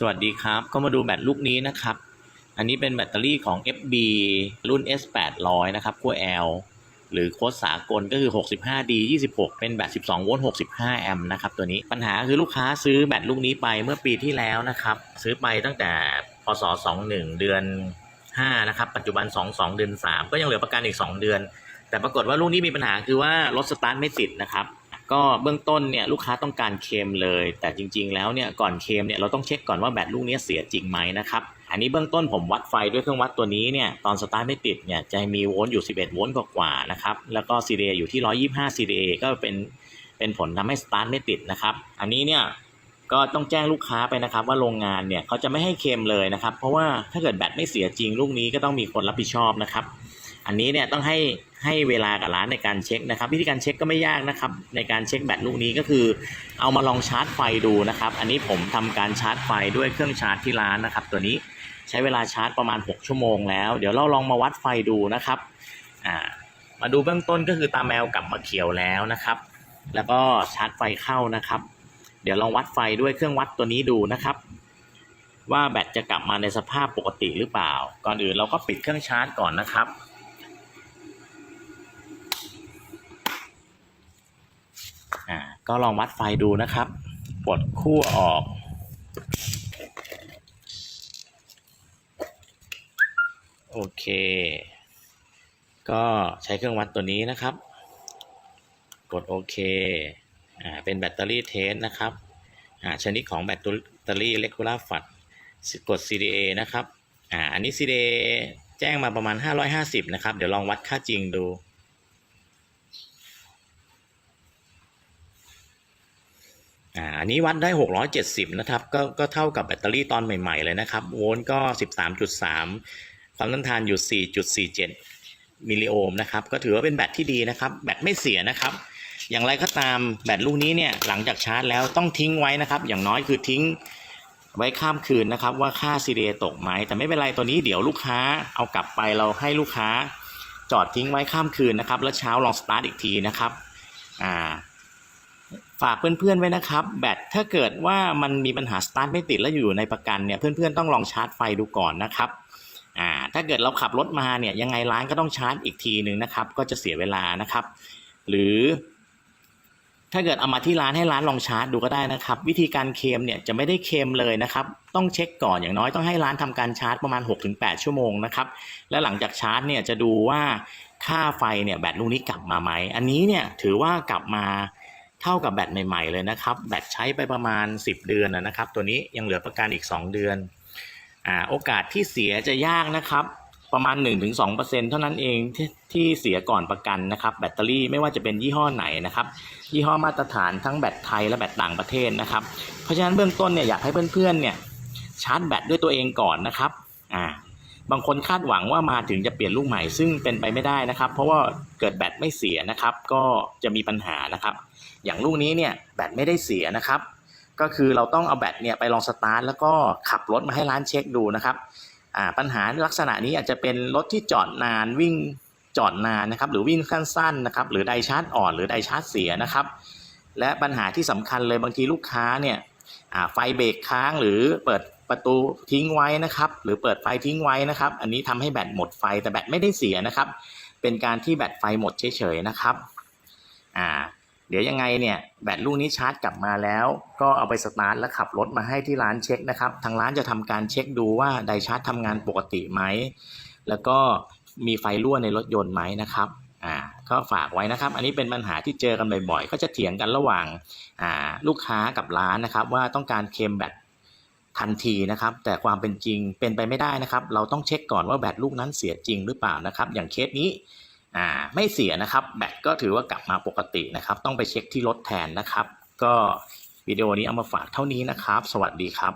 สวัสดีครับ ก็มาดูแบตลูกนี้นะครับ อันนี้เป็นแบตเตอรี่ของ FB รุ่น S800 นะครับขั้ว L หรือโค้ดสากลก็คือ 65D 26 เป็นแบต 12 โวลต์ 65 แอมป์นะครับตัวนี้ ปัญหาคือลูกค้าซื้อแบตลูกนี้ไปเมื่อปีที่แล้วนะครับ ซื้อไปตั้งแต่พศ 21 เดือน 5 นะครับ ปัจจุบัน 22 เดือน 3 ก็ยังเหลือประกันอีก 2 เดือน แต่ปรากฏว่าลูกนี้มีปัญหาคือว่ารถสตาร์ทไม่ติดนะครับ ก็เบื้องต้นเนี่ยลูกค้าต้องการเคมเลย แต่จริง ๆ แล้วเนี่ยก่อนเคมเนี่ยเราต้องเช็คก่อนว่าแบตลูกนี้เสียจริงไหมนะครับอันนี้เบื้องต้นผมวัดไฟด้วยเครื่องวัดตัวนี้เนี่ยตอนสตาร์ทไม่ติดเนี่ยจะมีโวลต์อยู่ 11 โวลต์กว่าๆนะครับแล้วก็ CDA อยู่ที่ 125 CDA ก็เป็นเป็นผลทำให้สตาร์ทไม่ติดนะครับ อันนี้เนี่ยก็ต้องแจ้งลูกค้าไปนะครับ ว่าโรงงานเนี่ยเขาจะไม่ให้เคมเลยนะครับ เพราะว่าถ้าเกิดแบตไม่เสียจริงลูกนี้ก็ต้องมีคนรับผิดชอบนะครับ อันนี้เนี่ยต้องให้ให้เวลากับร้านในการเช็คนะครับ วิธีการเช็คก็ไม่ยากนะครับ ในการเช็คแบตลูกนี้ก็คือ เอามาลองชาร์จไฟดูนะครับ อันนี้ผมทำการชาร์จไฟด้วยเครื่องชาร์จที่ร้านนะครับ ตัวนี้ใช้เวลาชาร์จประมาณ 6 ชั่วโมงแล้ว เดี๋ยวเราลองมาวัดไฟดูนะครับอ่ามาดูเบื้องต้นก็คือตาแมวกลับมาเขียวแล้วนะครับ แล้วก็ชาร์จไฟเข้านะครับ เดี๋ยวลองวัดไฟด้วยเครื่องวัดตัวนี้ดูนะครับ ว่าแบตจะกลับมาในสภาพปกติหรือเปล่า ก่อนอื่นเราก็ปิดเครื่องชาร์จก่อนนะครับ อ่าก็ลองวัดไฟดูนะครับปลดคู่ออก โอเค ก็ใช้เครื่องวัดตัวนี้นะครับ กดโอเคอ่าเป็นแบตเตอรี่เทสนะครับอ่าชนิดของแบตเตอรี่เลกูล่าฟัดกด CDA นะครับอ่าอันนี้ CDA แจ้งมาประมาณ 550 นะครับ เดี๋ยวลองวัดค่าจริงดู อ่าอันนี้วัดได้ 670 นะครับ ก็ก็เท่ากับแบตเตอรี่ตอนใหม่ ๆ เลยนะครับ โวลต์ก็ 13.3 ความต้านทานอยู่ 4.47 มิลลิโอห์มนะครับ ก็ถือว่าเป็นแบตที่ดีนะครับ แบตไม่เสียนะครับ อย่างไรก็ตามแบตลูกนี้เนี่ย หลังจากชาร์จแล้วต้องทิ้งไว้นะครับ อย่างน้อยคือทิ้งไว้ข้ามคืนนะครับ ว่าค่า CDA ตกไหม แต่ไม่เป็นไรตัวนี้เดี๋ยวลูกค้าเอากลับไปเราให้ลูกค้าจอดทิ้งไว้ข้ามคืนนะครับ แล้วเช้าลองสตาร์ทอีกทีนะครับ อ่า ฝากเพื่อนๆไว้นะครับ แบตถ้าเกิดว่ามันมีปัญหาสตาร์ทไม่ติดแล้วอยู่ในประกันเนี่ยเพื่อนๆต้องลองชาร์จไฟดูก่อนนะครับอ่าถ้าเกิดเราขับรถมาเนี่ยยังไงร้านก็ต้องชาร์จอีกทีหนึ่งนะครับ ก็จะเสียเวลานะครับ หรือ ถ้าเกิดเอามาที่ร้านให้ร้านลองชาร์จดูก็ได้นะครับ วิธีการเคมเนี่ยจะไม่ได้เคมเลยนะครับ ต้องเช็คก่อนอย่างน้อยต้องให้ร้านทำการชาร์จประมาณ 6-8 ชั่วโมงนะครับแล้วหลังจากชาร์จเนี่ยจะดูว่าค่าไฟเนี่ยแบตลูกนี้กลับมาไหมอันนี้เนี่ยถือว่ากลับมา เท่ากับแบตใหม่ๆเลยนะครับ แบตใช้ไปประมาณ 10 เดือนนะครับ ตัวนี้ยังเหลือประกันอีก 2 เดือนอ่าโอกาสที่เสียจะยากนะครับ ประมาณ 1-2%เท่านั้นเองที่ที่เสียก่อนประกันนะครับ แบตเตอรี่ไม่ว่าจะเป็นยี่ห้อไหนนะครับ ยี่ห้อมาตรฐานทั้งแบตไทยและแบตต่างประเทศนะครับ เพราะฉะนั้นเบื้องต้นเนี่ยอยากให้เพื่อนๆเนี่ยชาร์จแบตด้วยตัวเองก่อนนะครับอ่า บางคนคาดหวังว่ามาถึงจะเปลี่ยนลูกใหม่ซึ่งเป็นไปไม่ได้นะครับ เพราะว่าเกิดแบตไม่เสียนะครับ ก็จะมีปัญหานะครับ อย่างลูกนี้เนี่ยแบตไม่ได้เสียนะครับ ก็คือเราต้องเอาแบตเนี่ยไปลองสตาร์ทแล้วก็ขับรถมาให้ร้านเช็คดูนะครับปัญหาลักษณะนี้อาจจะเป็นรถที่จอดนานวิ่งจอดนานนะครับหรือวิ่งสั้นๆนะครับหรือไดชาร์จอ่อนหรือไดชาร์จเสียนะครับ และปัญหาที่สำคัญเลยบางทีลูกค้าเนี่ยไฟเบรกค้างหรือเปิด ประตูทิ้งไว้นะครับ หรือเปิดไฟทิ้งไว้นะครับ อันนี้ทำให้แบตหมดไฟแต่แบตไม่ได้เสียนะครับ เป็นการที่แบตไฟหมดเฉยๆนะครับอ่าเดี๋ยวยังไงเนี่ยแบตลูกนี้ชาร์จกลับมาแล้ว ก็เอาไปสตาร์ทแล้วขับรถมาให้ที่ร้านเช็คนะครับ ทางร้านจะทำการเช็คดูว่าไดชาร์จทำงานปกติไหมแล้วก็มีไฟรั่วในรถยนต์ไหมนะครับอ่าก็ฝากไว้นะครับ อันนี้เป็นปัญหาที่เจอกันบ่อยๆก็จะเถียงกันระหว่างอ่าลูกค้ากับร้านนะครับ ว่าต้องการเคมแบต ทันทีนะครับ แต่ความเป็นจริงเป็นไปไม่ได้นะครับ เราต้องเช็คก่อนว่าแบตลูกนั้นเสียจริงหรือเปล่านะครับ อย่างเคสนี้อ่าไม่เสียนะครับ แบตก็ถือว่ากลับมาปกตินะครับ ต้องไปเช็คที่รถแทนนะครับ ก็วิดีโอนี้เอามาฝากเท่านี้นะครับ สวัสดีครับ